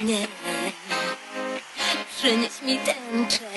Mnie Przynieś mi tęczę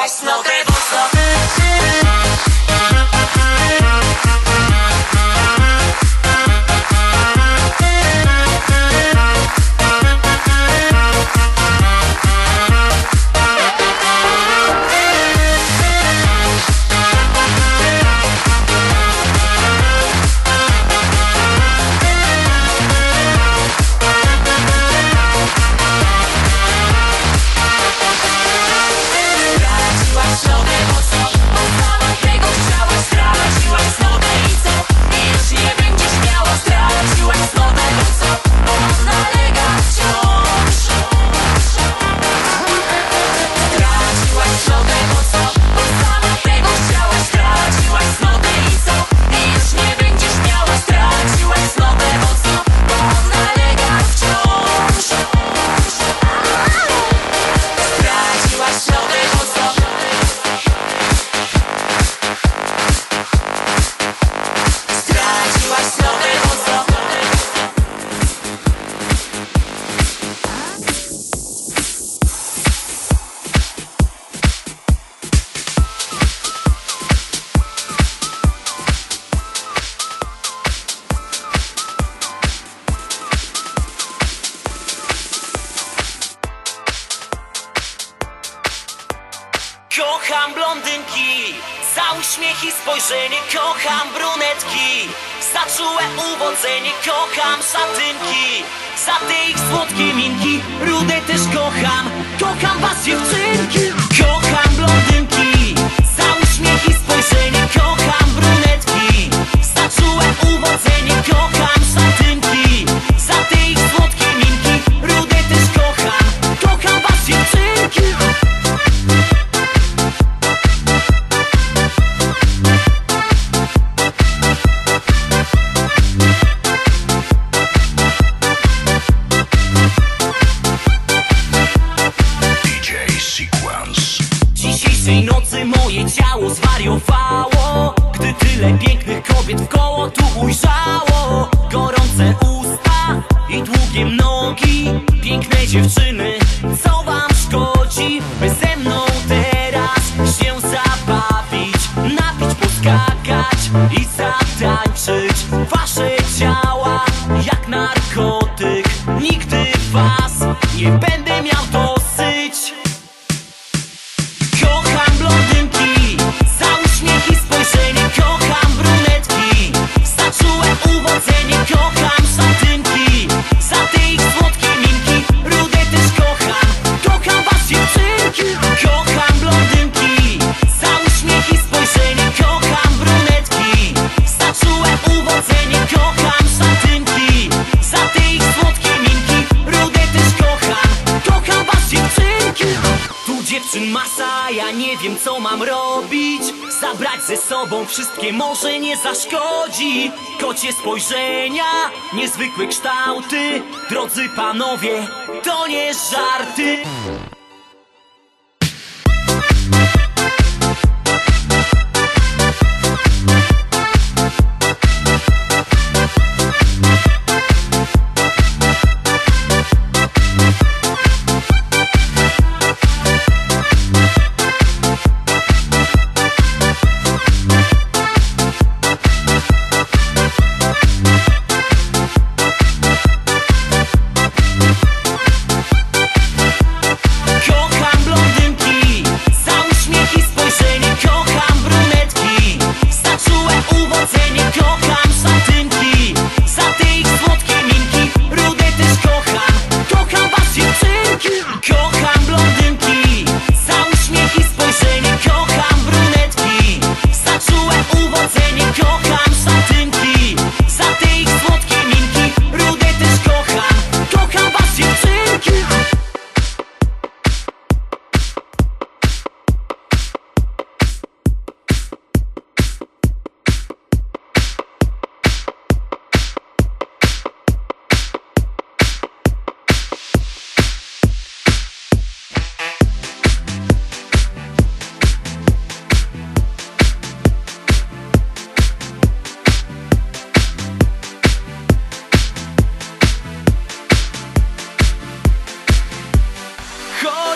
I smoke it. szatynki Za te ich słodkie minki Rudę też kocham. Kocham was dziewczynki. Zabrać ze sobą wszystkie może nie zaszkodzi. Kocie spojrzenia, niezwykłe kształty. Drodzy panowie, to nie żarty.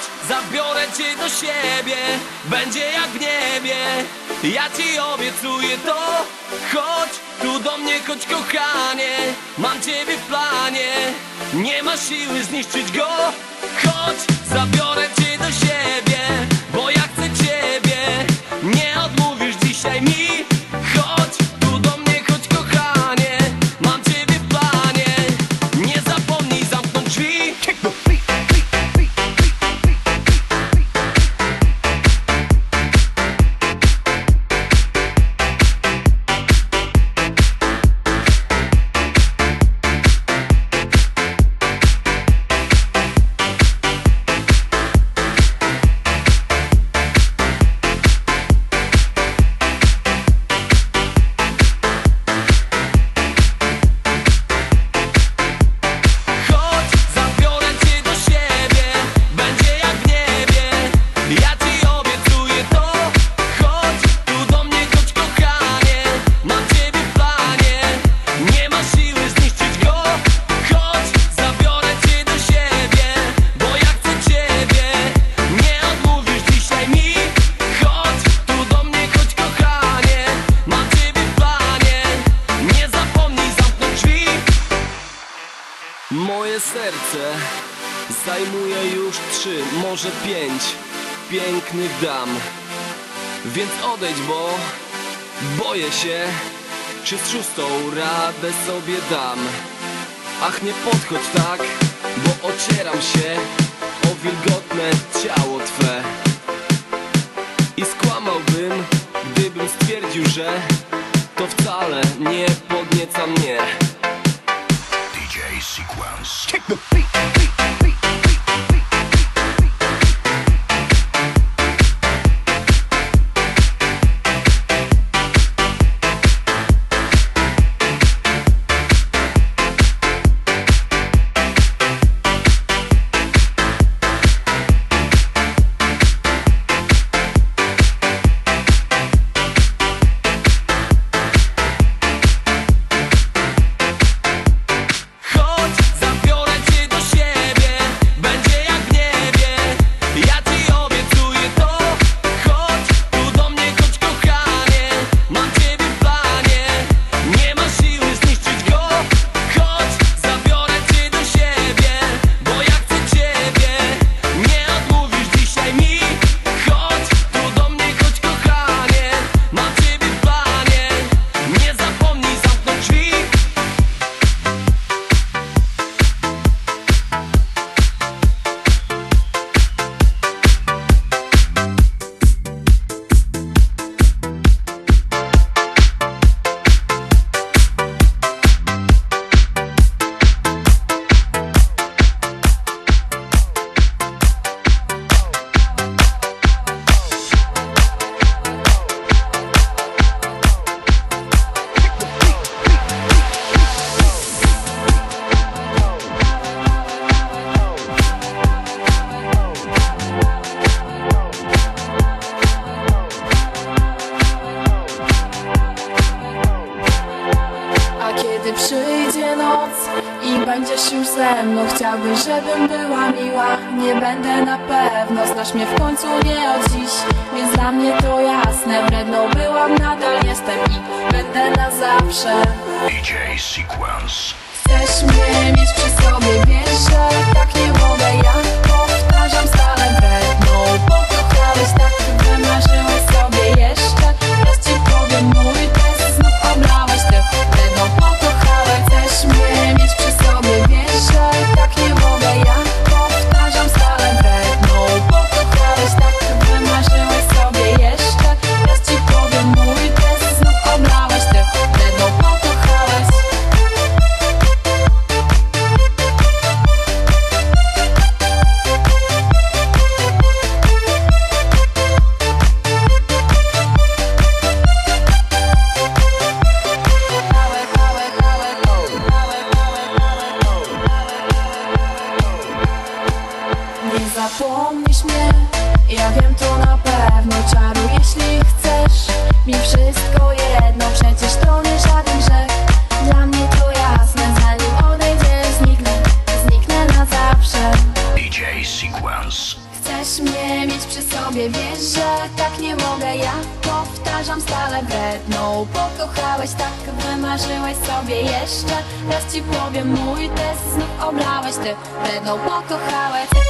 Chodź, zabiorę cię do siebie. Będzie jak w niebie. Ja ci obiecuję to. Chodź tu do mnie, chodź kochanie. Mam ciebie w planie. Nie ma siły zniszczyć go. Chodź, zabiorę cię do siebie Bo ja chcę ciebie. Nie odmówisz dzisiaj mi. może pięć pięknych dam. Więc odejdź, bo boję się, czy z szóstą radę sobie dam. Ach, nie podchodź tak, bo ocieram się o wilgotne ciało Twe. I skłamałbym, gdybym stwierdził, że to wcale nie podnieca mnie. DJ Sequence. Take the beat. Polam nadal jestem i będę na zawsze. DJ Sequence. Chcesz mnie mieć przy sobie, wiesz, że tak nie mogę ja. Sobie, wiesz, że tak nie mogę. Ja powtarzam stale wredną Pokochałeś tak, wymarzyłeś sobie jeszcze. Raz ci powiem, mój test znów oblałeś. Ty wredną pokochałeś